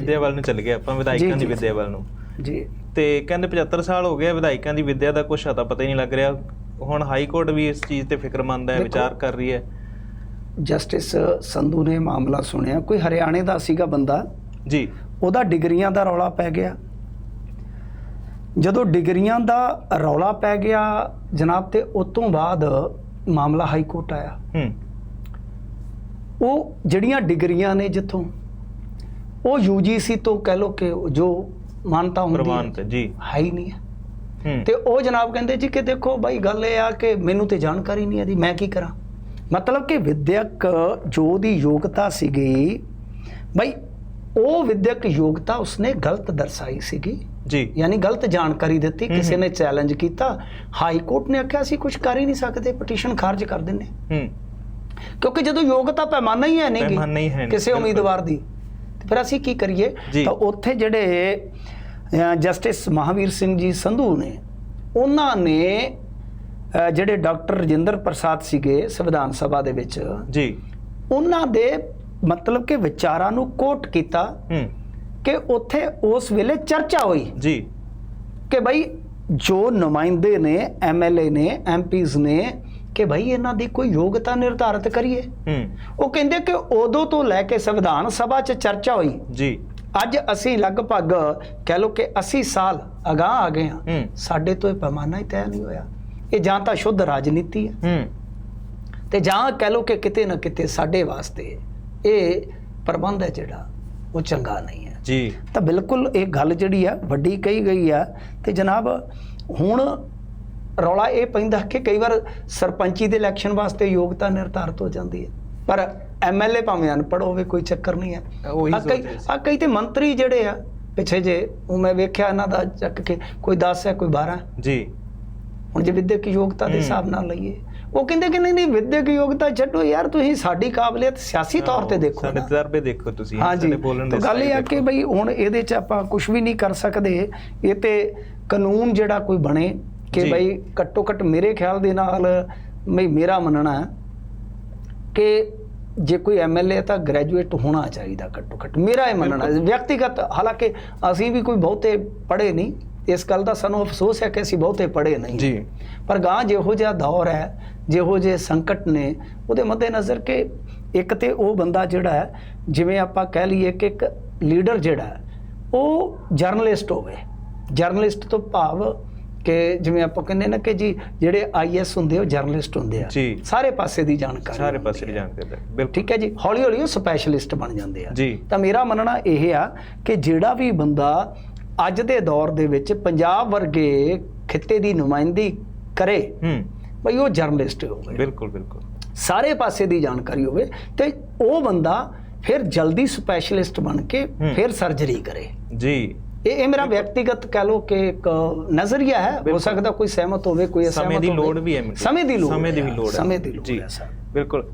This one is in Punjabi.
ਵਿਦਿਆ ਵੱਲ ਨੂੰ ਚੱਲ ਗਏ ਆਪਾਂ ਵਿਧਾਇਕਾਂ ਦੀ। ਵਿਦਿਆ ਵੱਲ ਨੂੰ। ਜੀ। ਤੇ ਕਹਿੰਦੇ 75 ਸਾਲ ਹੋ ਗਏ ਵਿਧਾਇਕਾਂ ਦੀ ਵਿਦਿਆ ਦਾ ਕੁਛ ਅਤਾ ਪਤਾ ਹੀ ਨਹੀਂ ਲੱਗ ਰਿਹਾ। ਹੁਣ ਹਾਈ ਕੋਰਟ ਵੀ ਇਸ ਚੀਜ਼ ਤੇ ਫਿਕਰਮੰਦ ਹੈ ਵਿਚਾਰ ਕਰ ਰਹੀ ਹੈ। ਜਸਟਿਸ ਸੰਧੂ ਨੇ ਮਾਮਲਾ ਸੁਣਿਆ ਕੋਈ ਹਰਿਆਣੇ ਦਾ ਸੀਗਾ ਬੰਦਾ। ਜੀ। ਉਹਦਾ ਡਿਗਰੀਆਂ ਦਾ ਰੌਲਾ ਪੈ ਗਿਆ। ਜਦੋਂ ਡਿਗਰੀਆਂ ਦਾ ਰੌਲਾ ਪੈ ਗਿਆ ਜਨਾਬ ਤੇ ਉਸ ਤੋਂ ਬਾਅਦ ਮਾਮਲਾ ਹਾਈ ਕੋਰਟ ਆਇਆ। ਹੂੰ। ਉਹ ਜਿਹੜੀਆਂ ਡਿਗਰੀਆਂ ਨੇ ਜਿੱਥੋਂ ਉਹ ਯੂਜੀਸੀ ਤੋਂ ਕਹਿ ਲੋ ਕਿ ਜੋ ਮਾਨਤਾ ਹੁੰਦੀ ਹੈ ਜੀ। ਹੈ ਹੀ ਨਹੀਂ ਹੈ। ਤੇ ਉਹ ਜਨਾਬ ਕਹਿੰਦੇ ਜੀ ਕਿ ਦੇਖੋ ਬਾਈ ਗੱਲ ਇਹ ਆ ਕਿ ਮੈਨੂੰ ਤੇ ਜਾਣਕਾਰੀ ਨਹੀਂ ਆਦੀ ਮੈਂ ਕੀ ਕਰਾਂ? ਮਤਲਬ ਕਿ ਵਿਦਿਅਕ ਜੋ ਦੀ ਯੋਗਤਾ ਸੀਗੀ ਬਾਈ ਉਹ ਵਿਦਿਅਕ ਯੋਗਤਾ ਉਸਨੇ ਗਲਤ ਦਰਸਾਈ ਸੀਗੀ। ਜੀ। ਯਾਨੀ ਗਲਤ ਜਾਣਕਾਰੀ ਦਿੱਤੀ ਕਿਸੇ। ਨੇ ਚੈਲੰਜ ਕੀਤਾ ਹਾਈ ਕੋਰਟ ਨੇ ਆਖਿਆ ਅਸੀਂ ਕੁਝ ਕਰ ਹੀ ਨਹੀਂ ਸਕਦੇ ਪਟੀਸ਼ਨ ਖਾਰਜ ਕਰ ਦਿੰਨੇ ਹੂੰ। ਕਿਉਂਕਿ ਜਦੋਂ ਯੋਗਤਾ ਪੈਮਾਨਾ ਹੀ ਹੈ ਨਹੀਂ ਕਿਸੇ। ਉਮੀਦਵਾਰ ਦੀ ਫਿਰ ਅਸੀਂ ਕੀ ਕਰੀਏ। ਤਾਂ ਉੱਥੇ ਜਿਹੜੇ ਜਸਟਿਸ ਮਹਾਵੀਰ ਸਿੰਘ ਜੀ ਸੰਧੂ ਨੇ ਉਹਨਾਂ ਨੇ ਜਿਹੜੇ ਡਾਕਟਰ ਰਜਿੰਦਰ ਪ੍ਰਸਾਦ ਸੀਗੇ ਸੰਵਿਧਾਨ ਸਭਾ ਦੇ ਵਿੱਚ ਜੀ। ਉਹਨਾਂ ਦੇ ਮਤਲਬ ਕਿ ਵਿਚਾਰਾਂ ਨੂੰ ਕੋਟ ਕੀਤਾ ਕਿ ਉੱਥੇ ਉਸ ਵੇਲੇ ਚਰਚਾ ਹੋਈ। ਜੀ। ਕਿ ਭਾਈ ਜੋ ਨੁਮਾਇੰਦੇ ਨੇ ਐਮਐਲਏ ਨੇ ਐਮਪੀਜ਼ ਨੇ ਕਿ ਭਾਈ ਇਹਨਾਂ ਦੀ ਕੋਈ ਯੋਗਤਾ ਨਿਰਧਾਰਿਤ ਕਰੀਏ। ਹੂੰ। ਉਹ ਕਹਿੰਦੇ ਕਿ ਉਦੋਂ ਤੋਂ ਲੈ ਕੇ ਸੰਵਿਧਾਨ ਸਭਾ 'ਚ ਚਰਚਾ ਹੋਈ। ਜੀ। ਅੱਜ ਅਸੀਂ ਲਗਭਗ ਕਹਿ ਲਓ ਕਿ 80 ਸਾਲ ਅਗਾਹ ਆ ਗਏ ਹਾਂ। ਸਾਡੇ ਤੋਂ ਇਹ ਪੈਮਾਨਾ ਹੀ ਤੈਅ ਨਹੀਂ ਹੋਇਆ। ਇਹ ਜਾਂ ਤਾਂ ਸ਼ੁੱਧ ਰਾਜਨੀਤੀ ਹੈ। ਹੂੰ। ਤੇ ਜਾਂ ਕਹਿ ਲਓ ਕਿ ਕਿਤੇ ਨਾ ਕਿਤੇ ਸਾਡੇ ਵਾਸਤੇ ਇਹ ਪ੍ਰਬੰਧ ਹੈ ਜਿਹੜਾ ਉਹ ਚੰਗਾ ਨਹੀਂ ਹੈ। ਜੀ। ਤਾਂ ਬਿਲਕੁਲ ਇਹ ਗੱਲ ਜਿਹੜੀ ਆ ਵੱਡੀ ਕਹੀ ਗਈ ਆ। ਤੇ ਜਨਾਬ ਹੁਣ ਰੌਲਾ ਇਹ ਪੈਂਦਾ ਕਿ ਕਈ ਵਾਰ ਸਰਪੰਚੀ ਦੇ ਇਲੈਕਸ਼ਨ ਵਾਸਤੇ ਯੋਗਤਾ ਨਿਰਧਾਰਤ ਹੋ ਜਾਂਦੀ ਹੈ। ਪਰ ਐਮਐਲਏ ਭਾਵੇਂ ਅਨਪੜ੍ਹ ਹੋਵੇ ਕੋਈ ਚੱਕਰ ਨਹੀਂ ਹੈ। ਉਹੀ ਕਈ। ਆ ਕਈ ਤੇ ਮੰਤਰੀ ਜਿਹੜੇ ਆ ਪਿੱਛੇ ਜੇ ਉਹ ਮੈਂ ਵੇਖਿਆ ਇਹਨਾਂ ਦਾ ਚੱਕ ਕੇ ਕੋਈ 10 ਹੈ ਕੋਈ 12 ਜੀ। ਹੁਣ ਜੇ ਵਿਦਿਅਕ ਯੋਗਤਾ ਦੇ। ਹਿਸਾਬ ਨਾਲ ਲਈਏ ਉਹ ਕਹਿੰਦੇ ਕਿ ਨਹੀਂ ਨਹੀਂ ਵਿਦਿਅਕ ਯੋਗਤਾ ਛੱਡੋ ਯਾਰ ਤੁਸੀਂ ਸਾਡੀ ਕਾਬਲੀਅਤ ਸਿਆਸੀ ਤੌਰ ਤੇ ਦੇਖੋ ਸਾਡੇ ਤਜਰਬੇ ਦੇਖੋ ਤੁਸੀਂ ਸਾਡੇ ਬੋਲਣ ਦੇ ਗੱਲ ਇਹ ਆ ਕਿ ਬਈ ਹੁਣ ਇਹਦੇ 'ਚ ਆਪਾਂ ਕੁਝ ਵੀ ਨਹੀਂ ਕਰ ਸਕਦੇ ਇਹ ਤੇ ਕਾਨੂੰਨ ਜਿਹੜਾ ਕੋਈ ਬਣੇ ਕਿ। ਬਈ ਘੱਟੋ ਘੱਟ ਮੇਰੇ ਖਿਆਲ ਦੇ ਨਾਲ ਬਈ ਮੇਰਾ ਮੰਨਣਾ ਹੈ ਕਿ ਜੇ ਕੋਈ ਐਮਐਲਏ ਤਾਂ ਗ੍ਰੈਜੂਏਟ ਹੋਣਾ ਚਾਹੀਦਾ ਘੱਟੋ ਘੱਟ। ਮੇਰਾ ਇਹ ਮੰਨਣਾ ਹੈ। ਵਿਅਕਤੀਗਤ ਹਾਲਾਂਕਿ ਅਸੀਂ ਵੀ ਕੋਈ ਬਹੁਤੇ ਪੜ੍ਹੇ ਨਹੀਂ। ਇਸ ਗੱਲ ਦਾ ਸਾਨੂੰ ਅਫਸੋਸ ਹੈ ਕਿ ਅਸੀਂ ਬਹੁਤੇ ਪੜ੍ਹੇ ਨਹੀਂ। ਜੀ। ਪਰ ਗਾਂ ਜਿਹੋ ਜਿਹਾ ਦੌਰ ਹੈ ਜਿਹੋ ਜਿਹੇ ਸੰਕਟ ਨੇ ਉਹਦੇ ਮੱਦੇ ਨਜ਼ਰ ਕਿ ਇੱਕ ਤੇ ਉਹ ਬੰਦਾ ਜਿਹੜਾ ਹੈ ਜਿਵੇਂ ਆਪਾਂ ਕਹਿ ਲਈਏ ਕਿ ਇੱਕ ਲੀਡਰ ਜਿਹੜਾ ਹੈ ਉਹ ਜਰਨਲਿਸਟ ਹੋਵੇ। ਜਰਨਲਿਸਟ ਤੋਂ ਭਾਵ ਕਿ ਜਿਵੇਂ ਆਪਾਂ ਕਹਿੰਦੇ ਨਾ ਕਿ ਜੀ ਜਿਹੜੇ ਆਈਐਸ ਹੁੰਦੇ ਆ, ਉਹ ਜਰਨਲਿਸਟ ਹੁੰਦੇ ਆ। ਸਾਰੇ ਪਾਸੇ ਦੀ ਜਾਣਕਾਰੀ ਸਾਰੇ ਪਾਸੇ ਦੀ। ਜਾਣਕਾਰੀ ਬਿਲਕੁਲ। ਠੀਕ ਹੈ ਜੀ? ਹੌਲੀ ਹੌਲੀ ਉਹ ਸਪੈਸ਼ਲਿਸਟ ਬਣ ਜਾਂਦੇ ਆ। ਤਾਂ ਮੇਰਾ ਮੰਨਣਾ ਇਹ ਆ ਕਿ ਜਿਹੜਾ ਵੀ ਬੰਦਾ ਅੱਜ ਦੇ ਦੌਰ ਦੇ ਵਿੱਚ ਪੰਜਾਬ ਵਰਗੇ ਖਿੱਤੇ ਦੀ ਨੁਮਾਇੰਦਗੀ ਕਰੇ ਹੂੰ। ਬਈ ਉਹ ਜਰਨਲਿਸਟ ਹੋਵੇ। ਬਿਲਕੁਲ ਬਿਲਕੁਲ। ਸਾਰੇ ਪਾਸੇ ਦੀ ਜਾਣਕਾਰੀ ਹੋਵੇ ਤੇ ਉਹ ਬੰਦਾ ਫਿਰ ਜਲਦੀ ਸਪੈਸ਼ਲਿਸਟ ਬਣ ਕੇ। ਫਿਰ ਸਰਜਰੀ ਕਰੇ। ਜੀ। ਇਹ ਇਹ ਮੇਰਾ ਵਿਅਕਤੀਗਤ ਕਹਿ ਲੋ ਕਿ ਇੱਕ ਨਜ਼ਰੀਆ ਹੈ ਹੋ। ਸਕਦਾ ਕੋਈ ਸਹਿਮਤ ਹੋਵੇ ਕੋਈ ਸਮੇਂ ਅਸਹਿਮਤ ਦੀ ਹੋਵੇ ਲੋੜ ਵੀ ਹੈ। ਸਮੇਂ ਦੀ ਲੋੜ ਸਮੇਂ ਦੀ ਵੀ ਲੋੜ ਹੈ। ਸਮੇਂ ਦੀ ਲੋੜ ਜੀ। ਹੈ ਸਰ ਬਿਲਕੁਲ